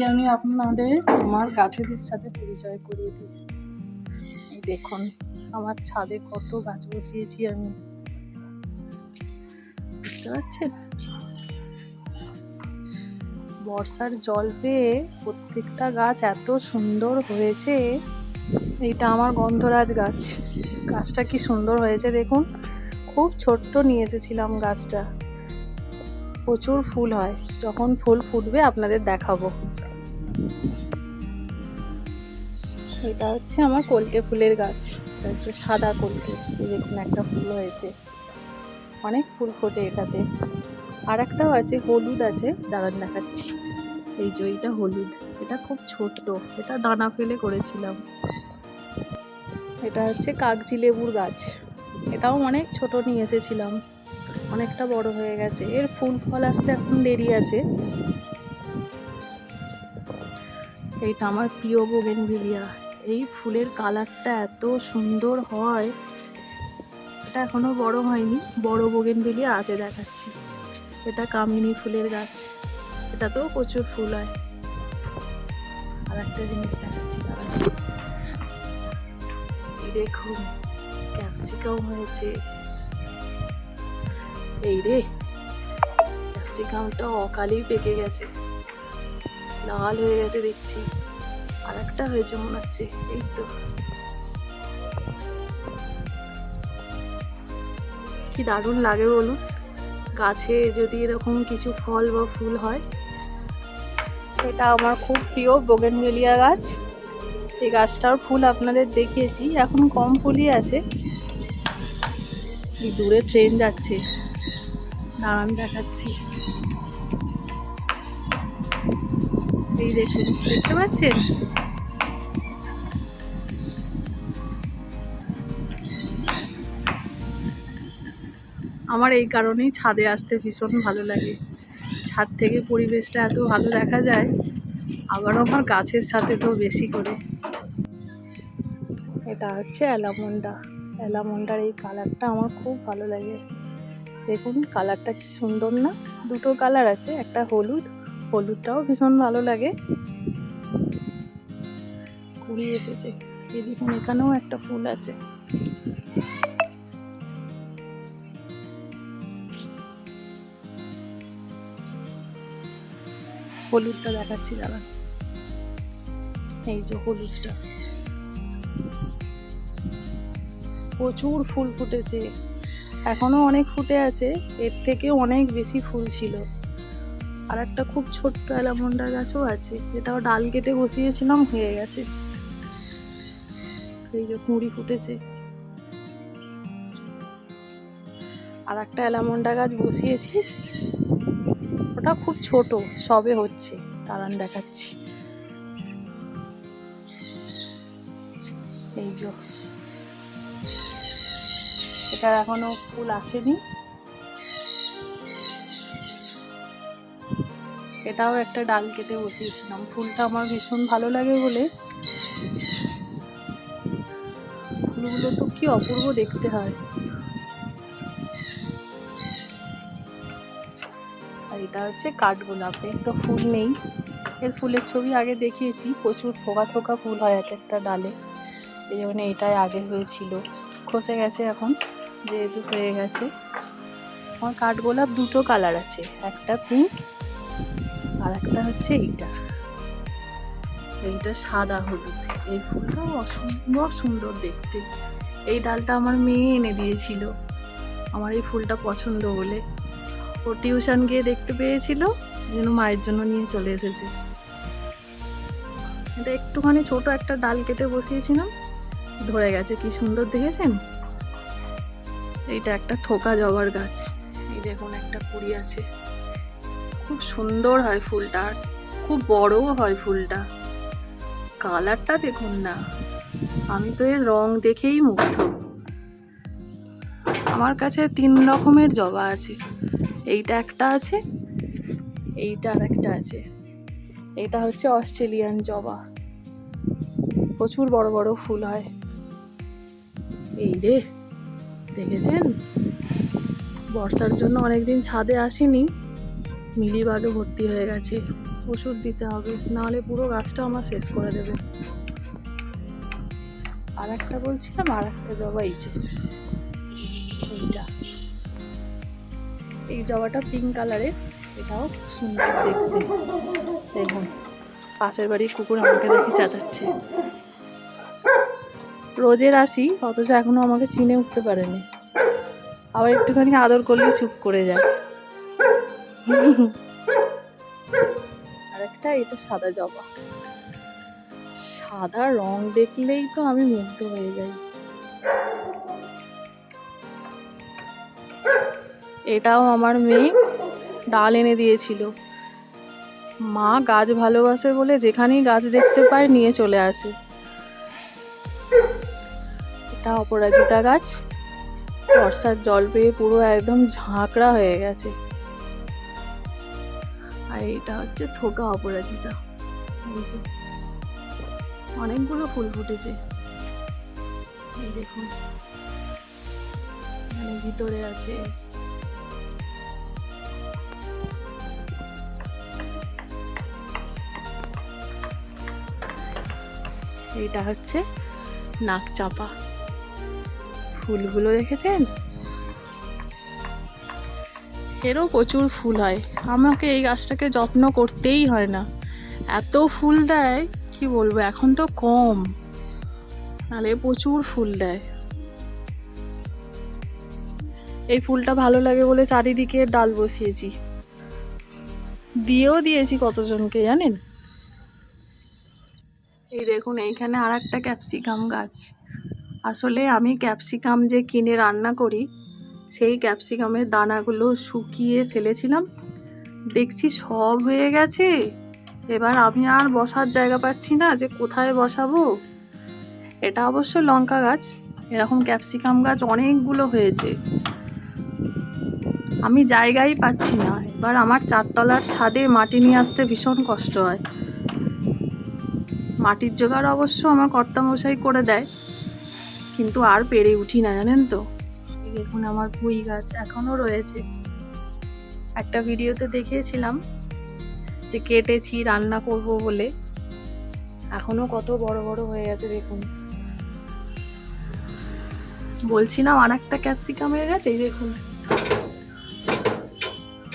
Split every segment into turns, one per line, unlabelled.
আজকে আমি আপনাদের আমার গাছেদের সাথে পরিচয় করিয়ে দিই। দেখুন, আমার ছাদে কত গাছ বসিয়েছি আমি। বুঝতে পারছেন? বর্ষার জল পেয়ে প্রত্যেকটা গাছ এত সুন্দর হয়েছে। এইটা আমার গন্ধরাজ গাছ। গাছটা কি সুন্দর হয়েছে দেখুন। খুব ছোট্ট নিয়ে এসেছিলাম গাছটা। প্রচুর ফুল হয়। যখন ফুল ফুটবে আপনাদের দেখাবো। এটা হচ্ছে আমার কলকে ফুলের গাছ। এটা হচ্ছে সাদা কলকে দেখুন একটা ফুল হয়েছে। অনেক ফুল ফোটে এটাতে। আর একটাও আছে, হলুদ আছে। দাঁড়ান দেখাচ্ছি। এই যে এইটা হলুদ। এটা খুব ছোট্ট। এটা দানা ফেলে করেছিলাম। এটা হচ্ছে কাগজি লেবুর গাছ। এটাও অনেক ছোট নিয়ে এসেছিলাম। অনেকটা বড় হয়ে গেছে। এর ফুল ফল আসতে এখন দেরি আছে। এইটা আমার প্রিয় বোগেনভিলিয়া এই ফুলের কালারটা এত সুন্দর হয়, এটা এখনও বড় হয়নি। বড় বোগেনভিলিয়া আছে দেখাচ্ছি। এটা কামিনী ফুলের গাছ। এটাতেও প্রচুর ফুল হয়। আর একটা জিনিস দেখাচ্ছি। দেখুন, ক্যাপসিকাম হয়েছে। এই রে, ক্যাপসিকামটা অকালেই পেকে গেছে। লাল হয়ে গেছে দেখছি। একটা হয়েছে মনে হচ্ছে, এই তো। কি দারুণ লাগে বলুন। গাছে যদি এরকম কিছু ফল বা ফুল হয়, এটা আমার খুব প্রিয় বোগেনভেলিয়া গাছ। এই গাছটার ফুল আপনাদের দেখিয়েছি, এখন কম ফুলই আছে। দূরে ট্রেন যাচ্ছে দাঁড়ান দেখাচ্ছি। এই দেখুন, দেখতে পাচ্ছেন? আমার এই কারণেই ছাদে আসতে ভীষণ ভালো লাগে। ছাদ থেকে পরিবেশটা এত ভালো দেখা যায়, আবার আমার গাছের সাথে তো বেশি করে। এটা হচ্ছে অ্যালামন্ডা। অ্যালামন্ডার এই কালারটা আমার খুব ভালো লাগে। দেখুন কালারটা কি সুন্দর না। দুটো কালার আছে, একটা হলুদ, হলুদটাও ভীষণ ভালো লাগে। কুড়ি এসেছে। দেখুন, এখানেও একটা ফুল আছে। হলুদটা দেখাচ্ছি দাদা এই যে হলুদটা। প্রচুর ফুল ফুটেছে। এখনও অনেক ফুটে আছে, এর থেকে অনেক বেশি ফুল ছিল। আর একটা খুব ছোট্ট অ্যালামন্ডা গাছও আছে এটাও ডাল কেটে বসিয়েছিলাম, হয়ে গেছে। এই যে কুঁড়ি ফুটেছে। আর একটা অ্যালামন্ডা গাছ বসিয়েছি। ওটা খুব ছোট, সবে হচ্ছে। দাঁড়ান দেখাচ্ছি। এই যে। এটা এখনও ফুল আসেনি। এটাও একটা ডাল কেটে বসিয়েছিলাম। ফুলটা আমার ভীষণ ভালো লাগে বলে। ফুলগুলো তো কি অপূর্ব দেখতে হয়। এটা হচ্ছে কাঠগোলাপের তো ফুল নেই। এর ফুলের ছবি আগে দেখিয়েছি, প্রচুর থোকা থোকা ফুল হয় এক একটা ডালে। এই যেমন এটাই আগে হয়েছিল। খসে গেছে এখন, যেহেতু হয়ে গেছে। আমার কাঠগোলাপ দুটো কালার আছে, একটা পিঙ্ক আর একটা হচ্ছে এইটা। এইটা সাদা হলুদ। এই ফুলটা অসম্ভব সুন্দর দেখতে। এই ডালটা আমার মেয়ে এনে দিয়েছিল। আমার এই ফুলটা পছন্দ বলে। ও টিউশন গিয়ে দেখতে পেয়েছিল যেন মায়ের জন্য নিয়ে চলে এসেছে। এটা একটুখানি ছোট একটা ডাল কেটে বসিয়েছিলাম, ধরে গেছে, কি সুন্দর দেখেছেন? এইটা একটা থোকা জবার গাছ। এই দেখুন, একটা কুড়ি আছে। খুব সুন্দর হয় ফুলটা, আর খুব বড়ও হয় ফুলটা। কালারটা দেখুন না, আমি তো এর রং দেখেই মুগ্ধ। আমার কাছে তিন রকমের জবা আছে। এইটা একটা আছে, এইটা আর একটা আছে। এটা হচ্ছে অস্ট্রেলিয়ান জবা। প্রচুর বড় বড় ফুল হয়। এই রে, দেখেছেন? বর্ষার জন্য অনেকদিন ছাদে আসিনি, মিলিবাগে ভর্তি হয়ে গেছে। ওষুধ দিতে হবে, নাহলে পুরো গাছটা আমার শেষ করে দেবে। আর একটা বলছিলাম, আর একটা জবা এই এই জবাটা পিঙ্ক কালারের এটাও সুন্দর দেখতে। দেখুন, পাশের বাড়ির কুকুর আমাকে দেখে চেঁচাচ্ছে। রোজের আসি অথচ এখনও আমাকে চিনে উঠতে পারেনি। আবার একটুখানি আদর করলে চুপ করে যায়। আরেকটা, এটা সাদা জবা। সাদা রং দেখলেই তো আমি মুগ্ধ হয়ে যাই। এটাও আমার মেয়ে ডাল এনে দিয়েছিল। মা গাছ ভালোবাসে বলে যেখানেই গাছ দেখতে পায় নিয়ে চলে আসে। এটা অপরাজিতা গাছ। বর্ষার জল পেয়ে পুরো একদম ঝাঁকড়া হয়ে গেছে। আর এটা হচ্ছে থোকা অপরাজিতা। অনেকগুলো ফুল ফুটেছে। দেখুন। ভিতরে আছে এইটা হচ্ছে নাক চাপা। ফুলগুলো দেখেছেন? এরও প্রচুর ফুল হয়। আমাকে এই গাছটাকে যত্ন করতেই হয় না। এত ফুল দেয়, কি বলব, এখন তো কম। নাহলে প্রচুর ফুল দেয়। এই ফুলটা ভালো লাগে বলে চারিদিকে ডাল বসিয়েছি। দিয়েও দিয়েছি কতজনকে জানেন? এই দেখুন, এইখানে আর একটা ক্যাপসিকাম গাছ। আসলে আমি ক্যাপসিকাম যে কিনে রান্না করি, সেই ক্যাপসিকামের দানাগুলো শুকিয়ে ফেলেছিলাম। দেখছি সব হয়ে গেছে। এবার আমি আর বসার জায়গা পাচ্ছি না যে কোথায় বসাবো। এটা অবশ্য লঙ্কা গাছ, এরকম ক্যাপসিকাম গাছ অনেকগুলো হয়েছে। আমি জায়গাই পাচ্ছি না। এবার আমার চারতলার ছাদে মাটি নিয়ে আসতে ভীষণ কষ্ট হয়। মাটির জোগাড় অবশ্য আমার কর্তামশাই করে দেয়, কিন্তু আর পেরে উঠি না, জানেন তো? দেখুন আমার পুঁই গাছ এখনও রয়েছে। একটা ভিডিওতে দেখিয়েছিলাম যে কেটেছি, রান্না করব বলে। এখনও কত বড় বড় হয়ে গেছে, দেখুন। বলছিলাম আর একটা ক্যাপসিকামের গাছ, এই দেখুন।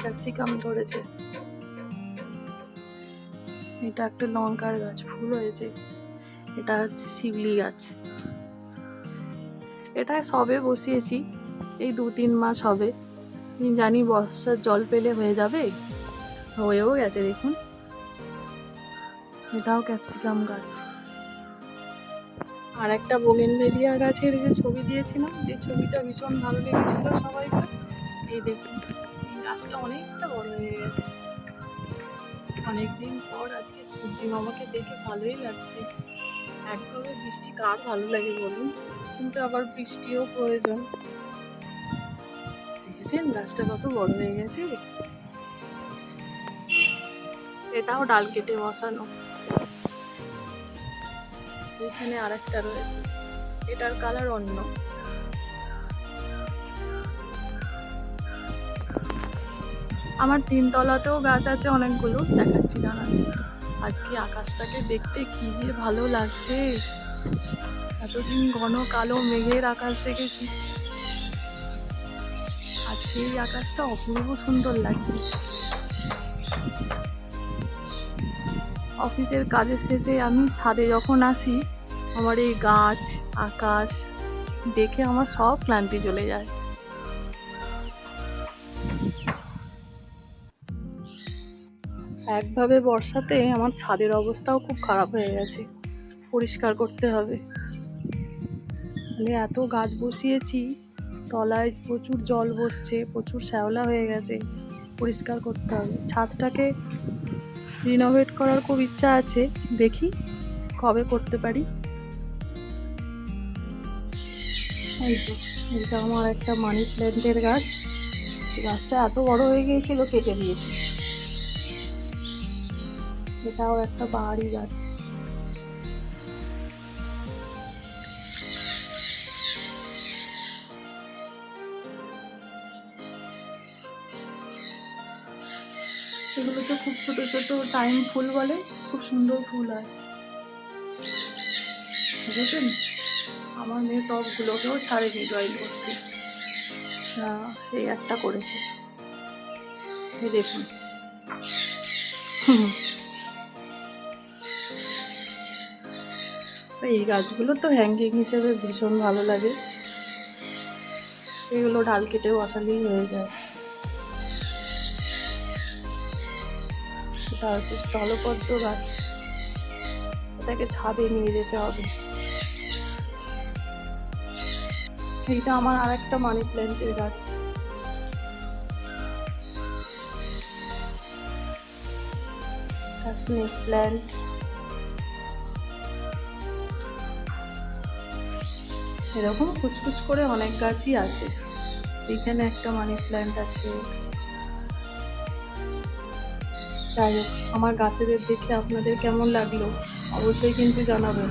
ক্যাপসিকাম ধরেছে। এটা একটা লঙ্কার গাছ, ফুল হয়েছে। এটা হচ্ছে শিউলি গাছ। এটা সবে বসিয়েছি, এই দু তিন মাস হবে। জানি বর্ষার জল পেলে হয়ে যাবে, হয়েও গেছে দেখুন। এটাও ক্যাপসিকাম গাছ। আর একটা বোগেন বোগেনভেলিয়া গাছের যে ছবি দিয়েছিলাম, যে ছবিটা ভীষণ ভালো লেগেছিল সবাইকে। এই দেখুন গাছটা অনেকটা বড় হয়ে গেছে। অনেকদিন পর আজকে সূর্যি মামাকে দেখে ভালোই লাগছে। একভাবে বৃষ্টি কার ভালো লাগে বলুন? কিন্তু আবার বৃষ্টিও প্রয়োজন। দেখেছেন? গাছটা কত বড় হয়ে গেছে। এটাও ডাল কেটে বসানো। এখানে আরেকটা রয়েছে। এটার কালার অন্য। আমার তিনতলাতেও গাছ আছে অনেকগুলো, দেখাচ্ছি দাঁড়ান আজকে আকাশটাকে দেখতে কি যে ভালো লাগছে। এতদিন ঘন কালো মেঘের আকাশ দেখেছি। আজকে এই আকাশটা অপূর্ব সুন্দর লাগছে। অফিসের কাজের শেষে আমি ছাদে যখন আসি, আমার এই গাছ, আকাশ দেখে আমার সব ক্লান্তি চলে যায়। একভাবে বর্ষাতে আমার ছাদের অবস্থাও খুব খারাপ হয়ে গেছে। পরিষ্কার করতে হবে। মানে এত গাছ বসিয়েছি, তলায় প্রচুর জল বসছে, প্রচুর শ্যাওলা হয়ে গেছে, পরিষ্কার করতে হবে। ছাদটাকে রিনোভেট করার খুব ইচ্ছা আছে, দেখি কবে করতে পারি। এই যে, এটা আমার একটা মানি প্ল্যান্টের গাছ। গাছটা এত বড় হয়ে গিয়েছিল, কেটে দিয়েছি। এটাও একটা বাহারি গাছ। সেগুলো এগুলোতে খুব ছোট ছোট টাইম ফুল বলে, খুব সুন্দর ফুল হয়। বুঝেছেন আমার মেয়ে টবগুলোকেও ছাড়েনি ড্রয়িং করতে। এই একটা করেছে। দেখুন। হুম। এই গাছগুলো তো হ্যাঙ্গিং হিসেবে ভীষণ ভালো লাগে। এগুলো ডাল কেটে বসালেই হয়ে যায়। সেটা হচ্ছে স্থলপদ্ম গাছ। এটাকে ছাদে নিয়ে যেতে হবে। এইটা আমার আর একটা মানি প্ল্যান্টের গাছ। স্নেক প্ল্যান্ট এরকম কুচকুচ করে অনেক গাছই আছে। এখানে একটা মানি প্ল্যান্ট আছে। যাই আমার গাছেদের দেখে আপনাদের কেমন লাগল? অবশ্যই কিন্তু জানাবেন।